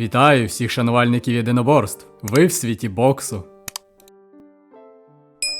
Вітаю всіх шанувальників єдиноборств. Ви в світі боксу.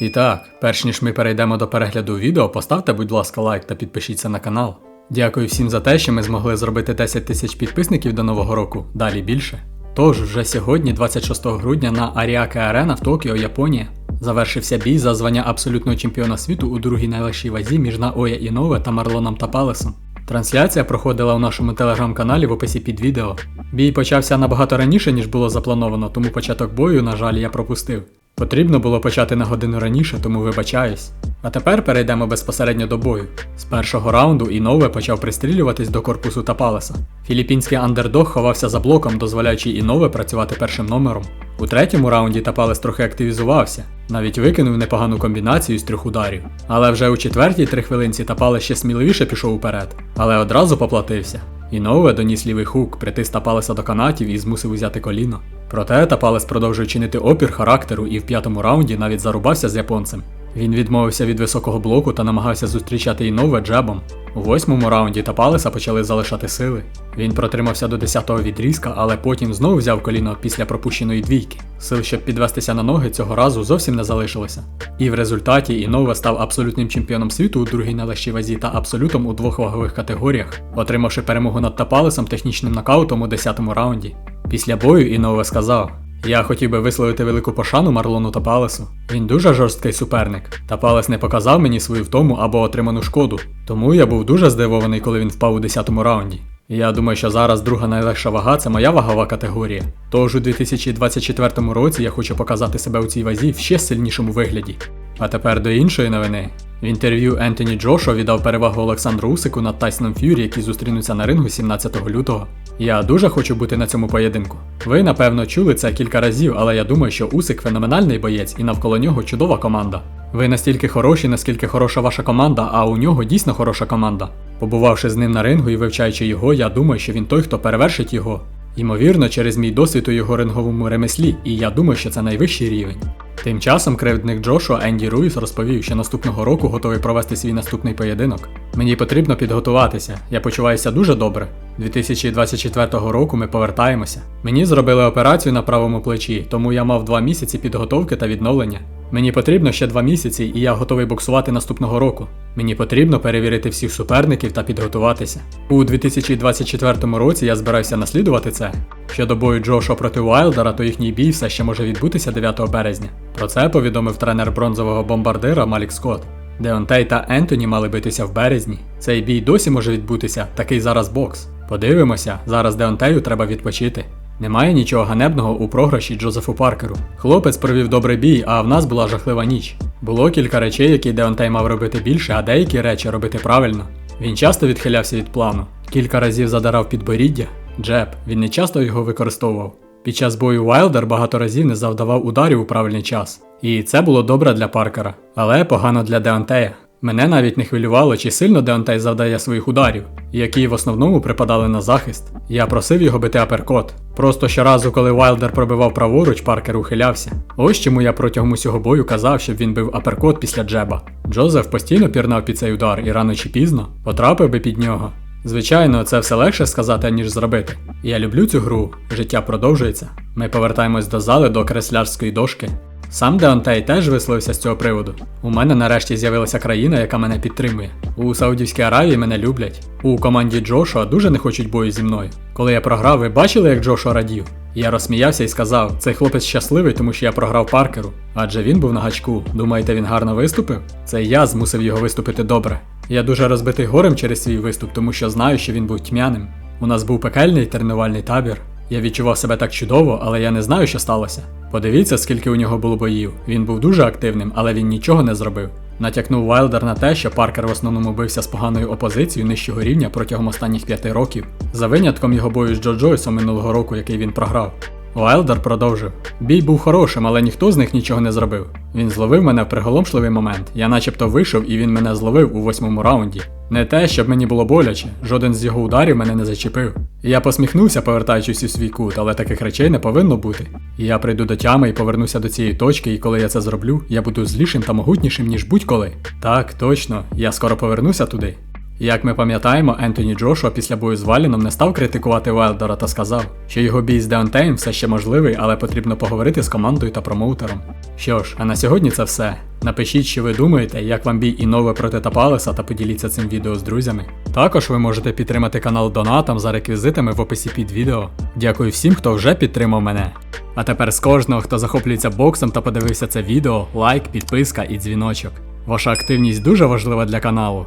І так, перш ніж ми перейдемо до перегляду відео, поставте, будь ласка, лайк та підпишіться на канал. Дякую всім за те, що ми змогли зробити 10 тисяч підписників до нового року, далі більше. Тож, вже сьогодні, 26 грудня, на Аріаке Арена в Токіо, Японія, завершився бій за звання абсолютного чемпіона світу у другій найлегшій вазі між Наоя Інове та Марлоном Тапалесом. Трансляція проходила у нашому телеграм-каналі в описі під відео. Бій почався набагато раніше, ніж було заплановано, тому початок бою, на жаль, я пропустив. Потрібно було почати на годину раніше, тому вибачаюсь. А тепер перейдемо безпосередньо до бою. З першого раунду Інове почав пристрілюватись до корпусу Тапалеса. Філіппінський андердог ховався за блоком, дозволяючи Інове працювати першим номером. У третьому раунді Тапалес трохи активізувався, навіть викинув непогану комбінацію з трьох ударів. Але вже у четвертій три хвилинці Тапалес ще сміливіше пішов уперед, але одразу поплатився. Інове доніс лівий хук, притис Тапалеса до канатів і змусив узяти коліно. Проте Тапалес продовжує чинити опір характеру і в п'ятому раунді навіть зарубався з японцем. Він відмовився від високого блоку та намагався зустрічати Інове джебом. У восьмому раунді Тапалеса почали залишати сили. Він протримався до 10-го відрізка, але потім знову взяв коліно після пропущеної двійки. Сил, щоб підвестися на ноги, цього разу зовсім не залишилося. І в результаті Інове став абсолютним чемпіоном світу у другій найлегшій вазі та абсолютом у двох вагових категоріях, отримавши перемогу над Тапалесом технічним нокаутом у 10-му раунді. Після бою Інове сказав: я хотів би висловити велику пошану Марлону та Палесу. Він дуже жорсткий суперник. та Палес не показав мені свою втому або отриману шкоду, тому я був дуже здивований, коли він впав у 10-му раунді. Я думаю, що зараз друга найлегша вага це моя вагова категорія. Тож у 2024 році я хочу показати себе у цій вазі в ще сильнішому вигляді. А тепер до іншої новини. В інтерв'ю Ентоні Джошо віддав перевагу Олександру Усику над Тайсоном Ф'юрі, які зустрінуться на рингу 17 лютого. Я дуже хочу бути на цьому поєдинку. Ви, напевно, чули це кілька разів, але я думаю, що Усик феноменальний боєць і навколо нього чудова команда. Ви настільки хороші, наскільки хороша ваша команда, а у нього дійсно хороша команда. Побувавши з ним на рингу і вивчаючи його, я думаю, що він той, хто перевершить його. Ймовірно, через мій досвід у його ринговому ремеслі, і я думаю, що це найвищий рівень. Тим часом кривдник Джошуа Енді Руїс розповів, що наступного року готовий провести свій наступний поєдинок. Мені потрібно підготуватися, я почуваюся дуже добре. 2024 року ми повертаємося. Мені зробили операцію на правому плечі, тому я мав два місяці підготовки та відновлення. Мені потрібно ще два місяці, і я готовий боксувати наступного року. Мені потрібно перевірити всіх суперників та підготуватися. У 2024 році я збираюся наслідувати це. Щодо бою Джошуа проти Уайлдера, то їхній бій все ще може відбутися 9 березня. Про це повідомив тренер бронзового бомбардира Малік Скотт. Деонтей та Ентоні мали битися в березні. Цей бій досі може відбутися, такий зараз бокс. Подивимося, зараз Деонтею треба відпочити. Немає нічого ганебного у програші Джозефу Паркеру. Хлопець провів добрий бій, а в нас була жахлива ніч. Було кілька речей, які Деонтей мав робити більше, а деякі речі робити правильно. Він часто відхилявся від плану, кілька разів задарав підборіддя, джеб, він не часто його використовував. Під час бою Вайлдер багато разів не завдавав ударів у правильний час. І це було добре для Паркера, але погано для Деонтея. Мене навіть не хвилювало, чи сильно Деонтей завдає своїх ударів, які в основному припадали на захист. Я просив його бити аперкот. Просто щоразу, коли Вайлдер пробивав праворуч, Паркер ухилявся. Ось чому я протягом усього бою казав, щоб він бив аперкот після джеба. Джозеф постійно пірнав під цей удар і рано чи пізно потрапив би під нього. Звичайно, це все легше сказати, ніж зробити. Я люблю цю гру, життя продовжується. Ми повертаємось до зали до креслярської дошки. Сам Деонтей теж висловився з цього приводу. У мене нарешті з'явилася країна, яка мене підтримує. У Саудівській Аравії мене люблять. У команді Джошуа дуже не хочуть бою зі мною. Коли я програв, ви бачили, як Джошуа радів? Я розсміявся і сказав: цей хлопець щасливий, тому що я програв Паркеру. Адже він був на гачку. Думаєте, він гарно виступив? Це я змусив його виступити добре. Я дуже розбитий горем через свій виступ, тому що знаю, що він був тьмяним. У нас був пекельний тренувальний табір. Я відчував себе так чудово, але я не знаю, що сталося. Подивіться, скільки у нього було боїв. Він був дуже активним, але він нічого не зробив. Натякнув Вайлдер на те, що Паркер в основному бився з поганою опозицією нижчого рівня протягом останніх п'яти років, за винятком його бою з Джо Джойсом минулого року, який він програв. Уайлдер продовжив. Бій був хорошим, але ніхто з них нічого не зробив. Він зловив мене в приголомшливий момент. Я начебто вийшов і він мене зловив у восьмому раунді. Не те, щоб мені було боляче, жоден з його ударів мене не зачепив. Я посміхнувся, повертаючись у свій кут, але таких речей не повинно бути. Я прийду до тями і повернуся до цієї точки, і коли я це зроблю, я буду злішим та могутнішим, ніж будь-коли. Так, точно, я скоро повернуся туди. Як ми пам'ятаємо, Ентоні Джошуа після бою з Валіном не став критикувати Вайлдера та сказав, що його бій з Деонтеєм все ще можливий, але потрібно поговорити з командою та промоутером. Що ж, а на сьогодні це все. Напишіть, що ви думаєте, як вам бій і нове проти Тапалеса та поділіться цим відео з друзями. Також ви можете підтримати канал донатом за реквізитами в описі під відео. Дякую всім, хто вже підтримав мене. А тепер з кожного, хто захоплюється боксом та подивився це відео, лайк, підписка і дзвіночок. Ваша активність дуже важлива для каналу.